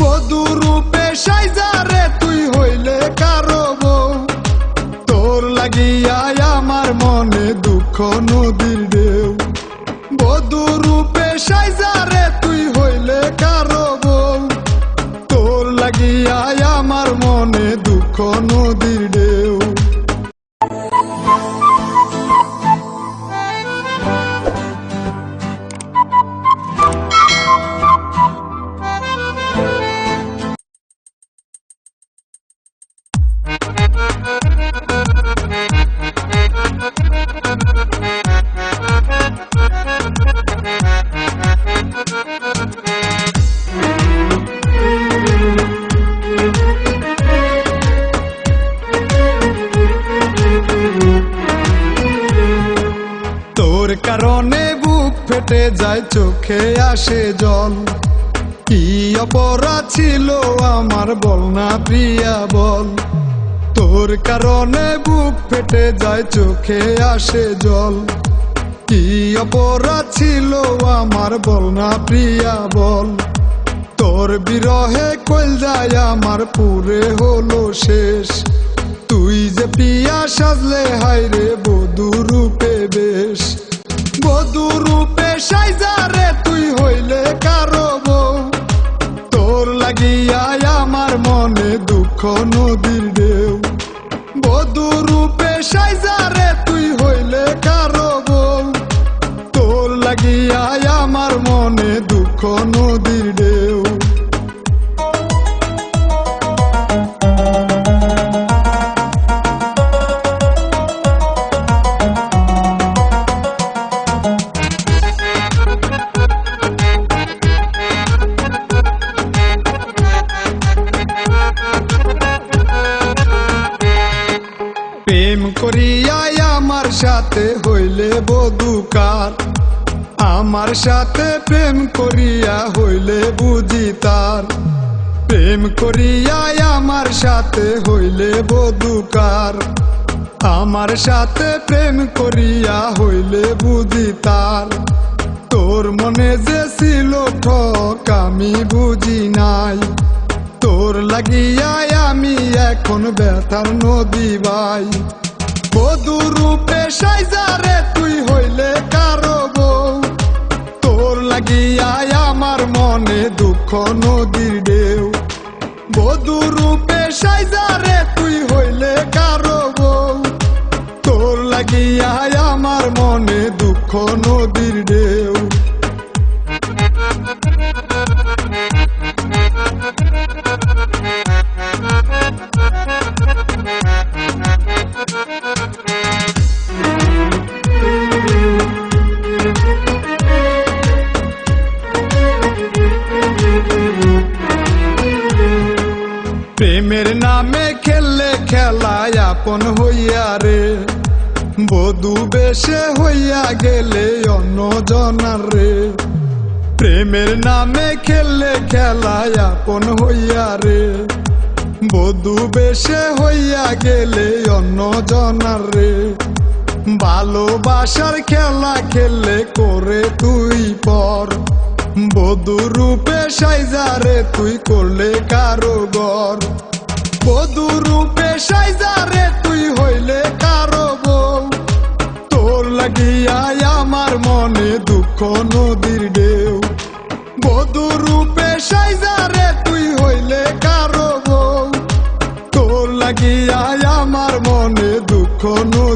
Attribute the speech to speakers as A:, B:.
A: বধু রূপে সাইজারে তুই হইলে কারও তোর লাগিয়া আমার মনে দুঃখ নদীর ঢেউ। বধু রূপে সাইজারে তুই হইলে কারও তোর লাগিয়া আমার মনে দুঃখ নদীর ঢেউ। তোর কারণে বুক ফেটে যায়, চোখে আসে জল। কি অপরাধ ছিল আমার বল না প্রিয়া, বল। তোর কারণে বুক ফেটে যায়, চোখে আসে জল। কি অপরাধ ছিল আমার বল না প্রিয়া, বল। তোর বিরহে কইল যায়, আমার পুরে হলো শেষ। তুই যে পিয়া সাজলে হাইরে বধু রূপে আমার সাথে প্রেম করিয়া হইলে বুঝি তার। প্রেম করিয়া আমার সাথে হইলে বধুকার আমার সাথে প্রেম করিয়া হইলে বুঝি তার। তোর মনে যে ছিল ঠক আমি বুঝি নাই। তোর লাগিয়াই আমি এখন ব্যথার নদী ভাই বধু রূপে সাইজারে তুই হইলে কারও বউ। তোর লাগিয়াই আমার মনে দুঃখ নদীর ঢেউ। বধু রূপে সাইজারে তুই হইলে কারও বউ। তোর লাগিয়াই আমার মনে দুঃখ নদীর খেলায় আপন হইয়া রে। বধু বেশে হইয়া গেলে অন্য জনার রে। প্রেমের নামে খেললে খেলায় আপন হইয়া রে। বধু বেশে হইয়া গেলে অন্য জনার রে। ভালোবাসার খেলা খেললে করে তুই পর। বধু রূপে সাইজারে তুই করলে কারও গর বধু রূপে সাইজারে তুই হইলে কারও বউ। তোর লাগিয়া আমার মনে দুঃখ নদীর ঢেউ। বধু রূপে সাইজারে তুই হইলে কারও বউ। তোর লাগিয়া আমার মনে দুঃখ নদীর